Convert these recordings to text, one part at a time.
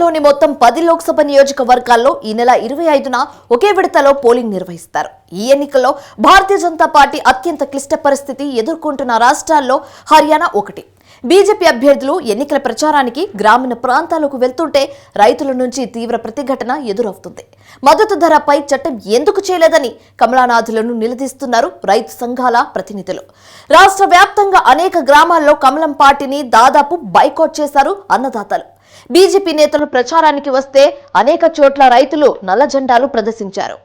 రాష్ట్రంలోని మొత్తం పది లోక్సభ నియోజకవర్గాల్లో ఈ నెల ఇరవై ఐదున ఒకే విడతలో పోలింగ్ నిర్వహిస్తారు. ఈ ఎన్నికల్లో భారతీయ జనతా పార్టీ అత్యంత క్లిష్ట పరిస్థితి ఎదుర్కొంటున్న రాష్ట్రాల్లో హర్యానా ఒకటి. బీజేపీ అభ్యర్థులు ఎన్నికల ప్రచారానికి గ్రామీణ ప్రాంతాలకు వెళ్తుంటే రైతుల నుంచి తీవ్ర ప్రతిఘటన ఎదురవుతుంది. మద్దతు ధరపై చట్టం ఎందుకు చేయలేదని కమలానాథులను నిలదీస్తున్నారు రైతు సంఘాల ప్రతినిధులు. రాష్ట్ర వ్యాప్తంగా అనేక గ్రామాల్లో కమలం పార్టీని దాదాపు బైకాట్ చేశారు అన్నదాతలు. బీజేపీ నేతలు ప్రచారానికి వస్తే అనేక చోట్ల రైతులు నల్ల జెండాలు ప్రదర్శించారు.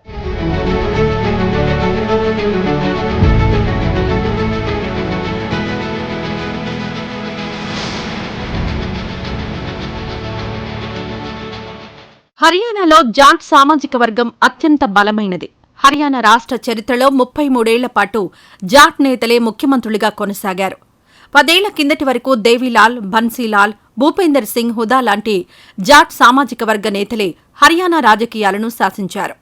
హర్యానాలో జాట్ సామాజిక వర్గం అత్యంత బలమైనది. హర్యానా రాష్ట్ర చరిత్రలో ముప్పై మూడేళ్ళ పాటు జాట్ నేతలే ముఖ్యమంత్రులుగా కొనసాగారు. పదేళ్ళ కిందటి వరకు దేవీలాల్ బన్సీలాల్ భూపేందర్ సింగ్ హుదా లాంటి జాట్ సామాజిక వర్గ నేతలే హర్యానా రాజకీయాలను శాసించారు.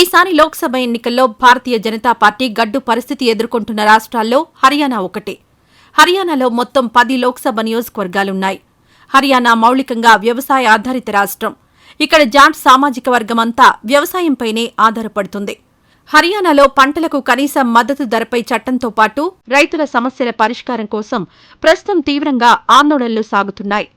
ఈసారి లోక్సభ ఎన్నికల్లో భారతీయ జనతా పార్టీ గడ్డు పరిస్థితి ఎదుర్కొంటున్న రాష్ట్రాల్లో హర్యానా ఒకటి. హర్యానాలో మొత్తం పది లోక్సభ నియోజకవర్గాలున్నాయి. హర్యానా మౌలికంగా వ్యవసాయ ఆధారిత రాష్ట్రం. ఇక్కడ జాట్ సామాజిక వర్గం అంతా వ్యవసాయంపైనే ఆధారపడుతుంది. హర్యానాలో పంటలకు కనీస మద్దతు ధరపై చట్టంతో పాటు రైతుల సమస్యల పరిష్కారం కోసం ప్రస్తుతం తీవ్రంగా ఆందోళనలు సాగుతున్నాయి.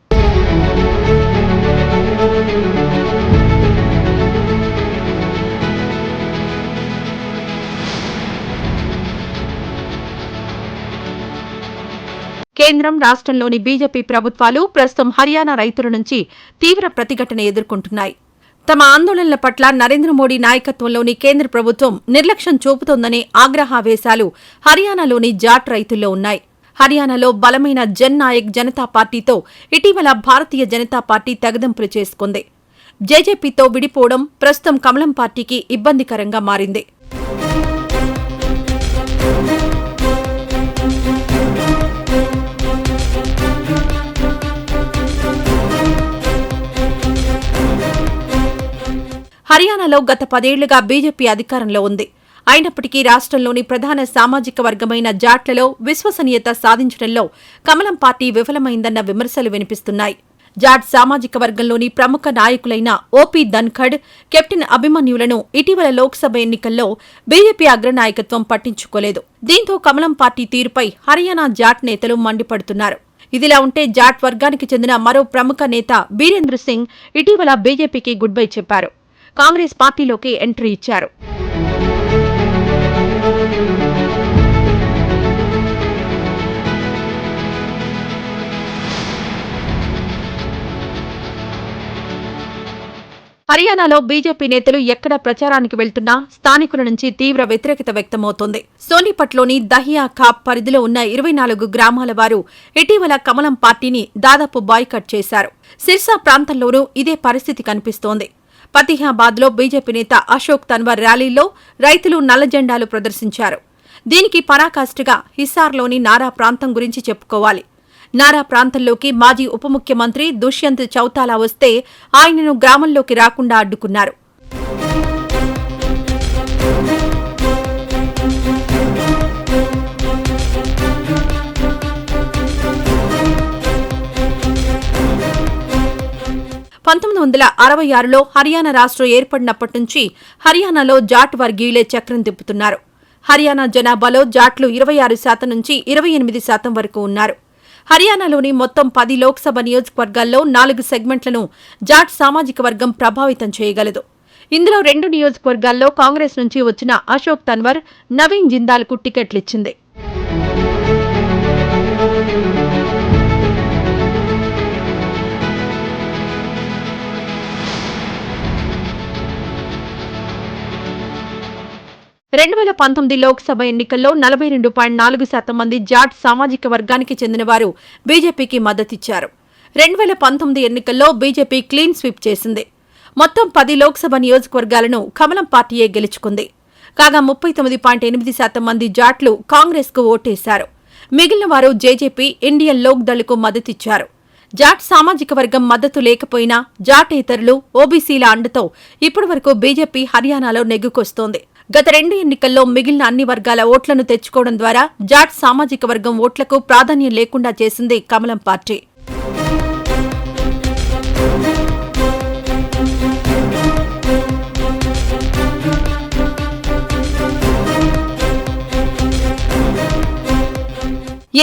కేంద్రం రాష్ట్రంలోని బీజేపీ ప్రభుత్వాలు ప్రస్తుతం హర్యానా రైతుల నుంచి తీవ్ర ప్రతిఘటన ఎదుర్కొంటున్నాయి. తమ ఆందోళనల పట్ల నరేంద్ర మోడీ నాయకత్వంలోని కేంద్ర ప్రభుత్వం నిర్లక్ష్యం చూపుతోందనే ఆగ్రహావేశాలు హర్యానాలోని జాట్ రైతుల్లో ఉన్నాయి. హర్యానాలో బలమైన జన్ నాయక్ జనతా పార్టీతో ఇటీవల భారతీయ జనతా పార్టీ తెగదెంపులు చేసుకుంది. జేజేపీతో విడిపోవడం ప్రస్తుతం కమలం పార్టీకి ఇబ్బందికరంగా మారింది. హర్యానాలో గత పదేళ్ళుగా బీజేపీ అధికారంలో ఉంది. అయినప్పటికీ రాష్ట్రంలోని ప్రధాన సామాజిక వర్గమైన జాట్లలో విశ్వసనీయత సాధించడంలో కమలం పార్టీ విఫలమైందన్న విమర్శలు వినిపిస్తున్నాయి. జాట్ సామాజిక వర్గంలోని ప్రముఖ నాయకులైన ఓపీ ధన్ఖడ్ కెప్టెన్ అభిమన్యులను ఇటీవల లోక్సభ ఎన్నికల్లో బీజేపీ అగ్రనాయకత్వం పట్టించుకోలేదు. దీంతో కమలం పార్టీ తీరుపై హర్యానా జాట్ నేతలు మండిపడుతున్నారు. ఇదిలా ఉంటే జాట్ వర్గానికి చెందిన మరో ప్రముఖ నేత బీరేంద్ర సింగ్ ఇటీవల బీజేపీకి గుడ్ బై చెప్పారు. కాంగ్రెస్ పార్టీలోకి ఎంట్రీ ఇచ్చారు. హర్యానాలో బీజేపీ నేతలు ఎక్కడ ప్రచారానికి వెళ్తున్నా స్థానికుల నుంచి తీవ్ర వ్యతిరేకత వ్యక్తమవుతోంది. సోనిపట్లోని దహియా ఖాప్ పరిధిలో ఉన్న ఇరవై నాలుగు గ్రామాల వారు ఇటీవల కమలం పార్టీని దాదాపు బాయ్కట్ చేశారు. సిర్సా ప్రాంతంలోనూ ఇదే పరిస్థితి కనిపిస్తోంది. ఫతిహాబాద్లో బీజేపీ నేత అశోక్ తన్వర్ ర్యాలీలో రైతులు నల్ల జెండాలు ప్రదర్శించారు. దీనికి పరాకాష్ఠగా హిస్సార్లోని నారా ప్రాంతం గురించి చెప్పుకోవాలి. నారా ప్రాంతంలోకి మాజీ ఉప ముఖ్యమంత్రి దుష్యంత్ చౌతాలా వస్తే ఆయనను గ్రామంలోకి రాకుండా అడ్డుకున్నారు. పంతొమ్మిది వందల అరవై ఆరులో హర్యానా రాష్ట్రం ఏర్పడినప్పటి నుంచి హర్యానాలో జాట్ వర్గీయులే చక్రం తిప్పుతున్నారు. హర్యానా జనాభాలో జాట్లు ఇరవై ఆరు శాతం నుంచి ఇరవై ఎనిమిది శాతం వరకు ఉన్నారు. హర్యానాలోని మొత్తం పది లోక్సభ నియోజకవర్గాల్లో నాలుగు సెగ్మెంట్లను జాట్ సామాజిక వర్గం ప్రభావితం చేయగలదు. ఇందులో రెండు నియోజకవర్గాల్లో కాంగ్రెస్ నుంచి వచ్చిన అశోక్ తన్వర్ నవీన్ జిందాల్కు టికెట్లిచ్చింది. రెండు వేల పంతొమ్మిది లోక్సభ ఎన్నికల్లో నలభై రెండు పాయింట్ నాలుగు శాతం మంది జాట్ సామాజిక వర్గానికి చెందిన వారు బీజేపీకి మద్దతిచ్చారు. రెండు వేల పంతొమ్మిది ఎన్నికల్లో బీజేపీ క్లీన్ స్వీప్ చేసింది. మొత్తం పది లోక్సభ నియోజకవర్గాలను కమలం పార్టీయే గెలుచుకుంది. కాగా ముప్పై తొమ్మిది పాయింట్ ఎనిమిది శాతం మంది జాట్లు కాంగ్రెస్కు ఓటేశారు. మిగిలిన వారు జేజేపీ ఇండియన్ లోక్ దళ్కు మద్దతిచ్చారు. జాట్ సామాజిక వర్గం మద్దతు లేకపోయినా జాట్ ఇతరులు ఓబీసీల అండతో ఇప్పటి వరకు బీజేపీ హర్యానాలో నెగ్గుకొస్తోంది. గత రెండు ఎన్నికల్లో మిగిలిన అన్ని వర్గాల ఓట్లను తెచ్చుకోవడం ద్వారా జాట్ సామాజిక వర్గం ఓట్లకు ప్రాధాన్యం లేకుండా చేసింది కమలం పార్టీ.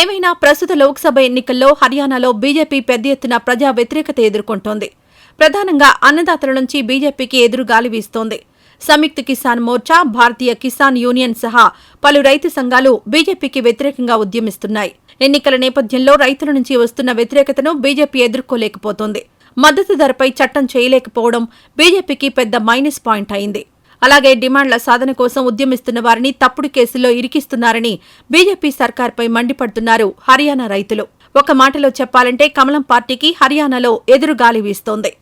ఏమైనా ప్రస్తుత లోక్సభ ఎన్నికల్లో హర్యానాలో బీజేపీ పెద్ద ఎత్తున ప్రజా వ్యతిరేకత ఎదుర్కొంటోంది. ప్రధానంగా అన్నదాతల నుంచి బీజేపీకి ఎదురు గాలి వీస్తోంది. సంయుక్త కిసాన్ మోర్చా భారతీయ కిసాన్ యూనియన్ సహా పలు రైతు సంఘాలు బీజేపీకి వ్యతిరేకంగా ఉద్యమిస్తున్నాయి. ఎన్నికల నేపథ్యంలో రైతుల నుంచి వస్తున్న వ్యతిరేకతను బీజేపీ ఎదుర్కోలేకపోతోంది. మద్దతు ధరపై చట్టం చేయలేకపోవడం బీజేపీకి పెద్ద మైనస్ పాయింట్ అయింది. అలాగే డిమాండ్ల సాధన కోసం ఉద్యమిస్తున్న వారిని తప్పుడు కేసుల్లో ఇరికిస్తున్నారని బీజేపీ సర్కార్పై మండిపడుతున్నారు హర్యానా రైతులు. ఒక మాటలో చెప్పాలంటే కమలం పార్టీకి హర్యానాలో ఎదురుగాలి వీస్తోంది.